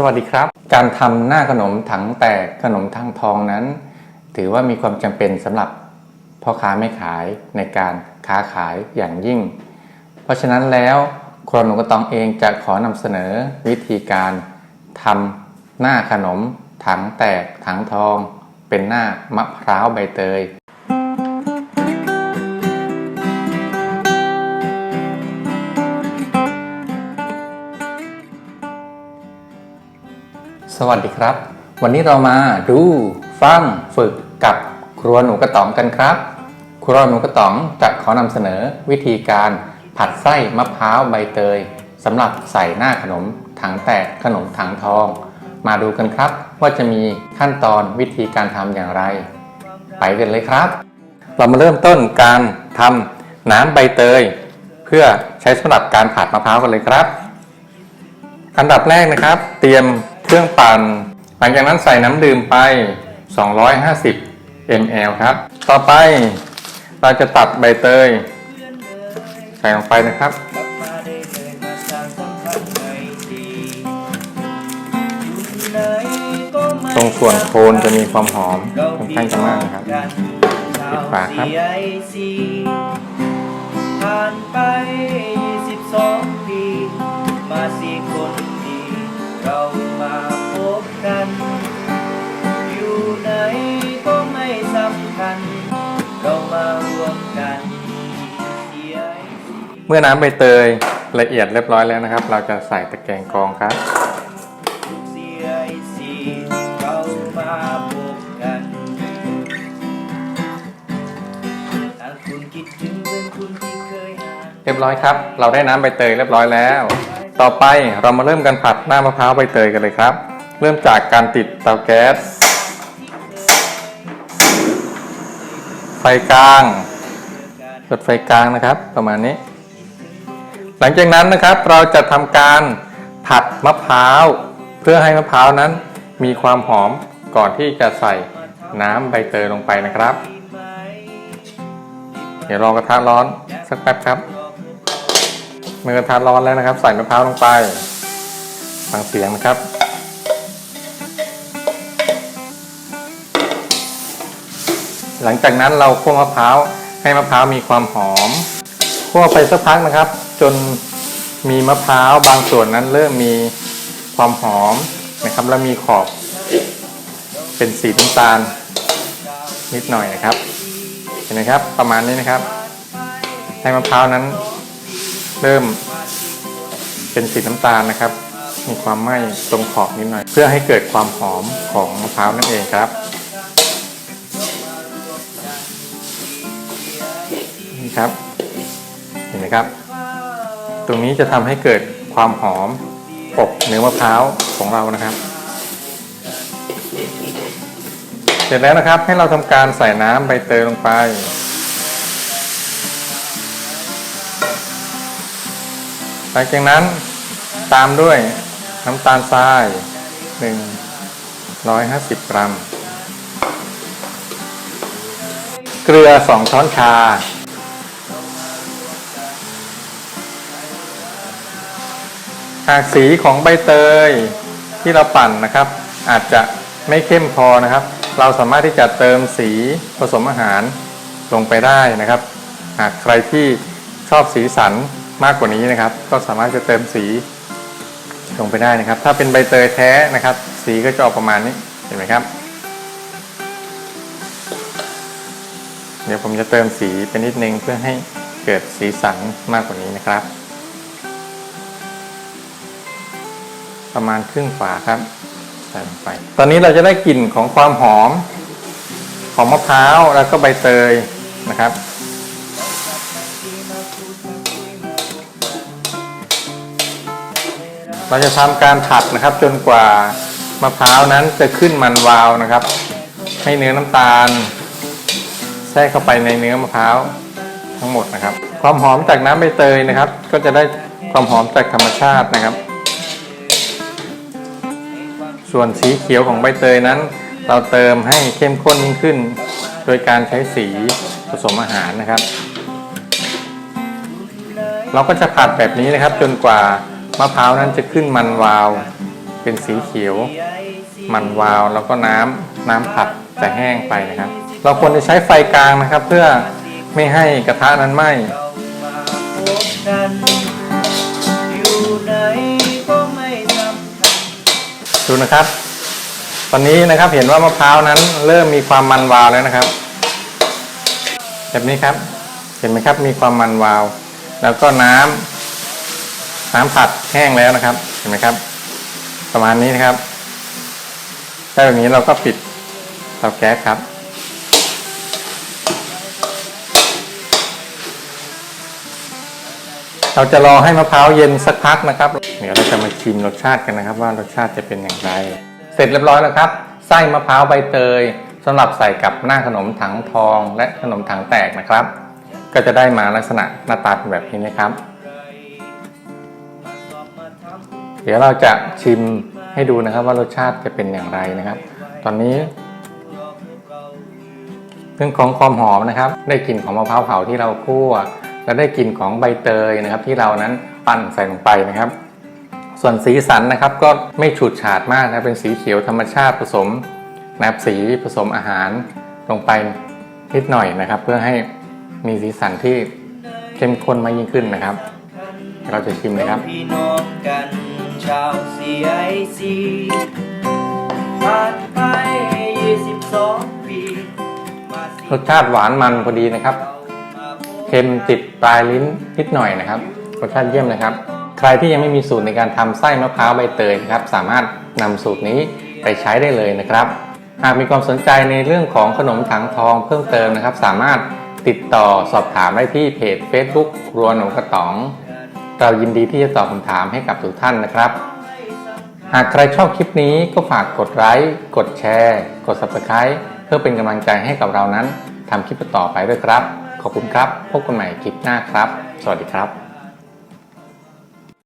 สวัสดีครับ การทำหน้าขนมถังแตกขนมทางทองนั้น ถือว่ามีความจำเป็นสำหรับพ่อค้าไม่ขายในการค้าขายอย่างยิ่ง เพราะฉะนั้นแล้วครัวหนูกระตองเองจะขอนำเสนอวิธีการทำหน้าขนมถังแตกถังทอง เป็นหน้ามะพร้าวใบเตย สวัสดีครับ วันนี้เรามาดูฟังฝึกกับครัวหนูกระต๋องกันครับ ครัวหนูกระต๋องจะขอนำเสนอวิธีการผัดไส้มะพร้าวใบเตยสำหรับใส่หน้าขนมถังแตกขนมถังทอง มาดูกันครับ ว่าจะมีขั้นตอนวิธีการทำอย่างไร ไปกันเลยครับ เรามาเริ่มต้นการทำน้ำใบเตย เพื่อใช้สำหรับการผัดมะพร้าวกันเลยครับ อันดับแรกนะครับ เตรียม เครื่องปั่น หลังจากนั้นใส่น้ำดื่มไป 250 ml ครับ ต่อไปเราจะตัดใบเตย ใส่ลงไปนะครับ ตรงส่วนโคนจะมีความหอมค่อนข้างจะมากนะครับปิดฝาครับผ่านไป22ปี มาสี่คนดีเรา พบกัน อยู่ไหนก็ไม่สำคัญ เรามารวมกัน CIC เมื่อน้ำใบเตยละเอียดเรียบร้อยแล้วนะครับ เราจะใส่ตะแกรงกรองครับ CIC เรามาพบกันหากคุณคิดถึงเพื่อนคุณที่เคยห่างเรียบร้อยครับ เราได้น้ำใบเตยเรียบร้อยแล้ว ต่อไปเรามาเริ่มกันผัดหน้ามะพร้าวใบเตยกันเลยครับ เริ่มจากการติดเตาแก๊ส ไฟกลางเปิดไฟกลางนะครับ ประมาณนี้ หลังจากนั้นนะครับเราจะทำการผัดมะพร้าว เพื่อให้มะพร้าวนั้น มีความหอมก่อนที่จะใส่น้ำใบเตยลงไปนะครับ เดี๋ยวรอกระทะร้อนสักแป๊บครับ มื่อกระทะร้อนแล้วนะครับ ใส่มะพร้าวลงไปฟังเสียงนะครับ หลังจากนั้นเราคั่วมะพร้าวให้มะพร้าวมีความหอมคั่วไปสักพักนะครับ จนมีมะพร้าวบางส่วนนั้นเริ่มมีความหอมนะครับ แล้วมีขอบเป็นสีน้ำตาลนิดหน่อยนะครับ เห็นไหมครับ ประมาณนี้นะครับ ให้มะพร้าวนั้น เริ่มเป็นสีน้ำตาลนะครับ มีความไหม้ตรงขอบนิดหน่อย เพื่อให้เกิดความหอมของมะพร้าวนั่นเองครับนี่ครับ เห็นไหมครับ ตรงนี้จะทำให้เกิดความหอมอบเนื้อมะพร้าวของเรานะครับ เสร็จแล้วนะครับให้เราทำการใส่น้ำใบเตยลงไป หลังจากนั้นตามด้วยน้ำตาลทราย 150 กรัม เกลือ 2 ช้อนชา หากสีของใบเตยที่เราปั่นนะครับ อาจจะไม่เข้มพอนะครับ เราสามารถที่จะเติมสีผสมอาหารลงไปได้นะครับ หากใครที่ชอบสีสัน มากกว่านี้นะครับ ก็สามารถจะเติมสีลงไปได้นะครับ ถ้าเป็นใบเตยแท้นะครับ สีก็จะออกประมาณนี้เห็นไหมครับ เดี๋ยวผมจะเติมสีไปนิดนึงเพื่อให้เกิดสีสันมากกว่านี้นะครับ ประมาณครึ่งฝาครับใส่ลงไป ตอนนี้เราจะได้กลิ่นของความหอมของมะพร้าวแล้วก็ใบเตยนะครับ เราจะทำการผัดนะครับจนกว่ามะพร้าวนั้นจะขึ้นมันวาวนะครับ ให้เนื้อน้ำตาลแทรกเข้าไปในเนื้อมะพร้าวทั้งหมดนะครับ ความหอมจากน้ำใบเตยนะครับ ก็จะได้ความหอมจากธรรมชาตินะครับ ส่วนสีเขียวของใบเตยนั้น เราเติมให้เข้มข้นยิ่งขึ้น โดยการใช้สีผสมอาหารนะครับ เราก็จะผัดแบบนี้นะครับจนกว่า มะพร้าวนั้นจะขึ้นมันวาว เป็นสีเขียว มันวาวแล้วก็น้ำน้ำผัดจะแห้งไปนะครับ เราควรจะใช้ไฟกลางนะครับ เพื่อไม่ให้กระทะนั้นไหม้ดูนะครับ ตอนนี้นะครับเห็นว่ามะพร้าวนั้นเริ่มมีความมันวาวแล้วนะครับ แบบนี้ครับ เห็นไหมครับมีความมันวาว แล้วก็น้ำ น้ำผัดแห้งแล้วนะครับ เห็นไหมครับ ประมาณนี้นะครับได้แบบนี้เราก็ปิดเตาแก๊สครับ เราจะรอให้มะพร้าวเย็นสักพักนะครับเดี๋ยวเราจะมาชิมรสชาติกันนะครับ ว่ารสชาติจะเป็นอย่างไร เสร็จเรียบร้อยแล้วครับ ไส้มะพร้าวใบเตยสำหรับใส่กับหน้าขนมถังทอง และขนมถังแตกนะครับ ก็จะได้มาลักษณะหน้าตาเป็นแบบนี้นะครับ ดี๋ยวเราจะชิมให้ดูนะครับว่ารสชาติจะเป็นอย่างไรนะครับ ตอนนี้เรื่องของความหอมนะครับ ได้กลิ่นของมะพร้าวเผาที่เราคั่ว และได้กลิ่นของใบเตยนะครับ ที่เรานั้นปั้นใส่ลงไปนะครับ ส่วนสีสันนะครับก็ไม่ฉูดฉาดมากนะเป็นสีเขียวธรรมชาติผสมนะครับสีผสมอาหารลงไปนิดหน่อยนะครับ เพื่อให้มีสีสันที่เข้มข้นมากยิ่งขึ้นนะครับ เราจะชิมเลยครับ กาว CIC ผ่านไป22 ปีรสชาติหวานมันพอดีนะครับ เค็มติดปลายลิ้นนิดหน่อยนะครับ รสชาติเยี่ยมเลยครับ ใครที่ยังไม่มีสูตรในการทำไส้มะพร้าวใบเตยนะครับ สามารถนำสูตรนี้ไปใช้ได้เลยนะครับ หากมีความสนใจในเรื่องของขนมถังทองเพิ่มเติมนะครับ สามารถติดต่อสอบถามได้ที่เพจ Facebook ครัวหนูกระต๋อง เรายินดีที่จะตอบคำถามให้กับทุกท่านนะครับ หากใครชอบคลิปนี้ก็ฝากกดไลค์กดแชร์ กด Subscribe เพื่อเป็นกำลังใจให้กับเรานั้นทำคลิปต่อไปด้วยครับ ขอบคุณครับ พบกันใหม่คลิปหน้าครับ สวัสดีครับ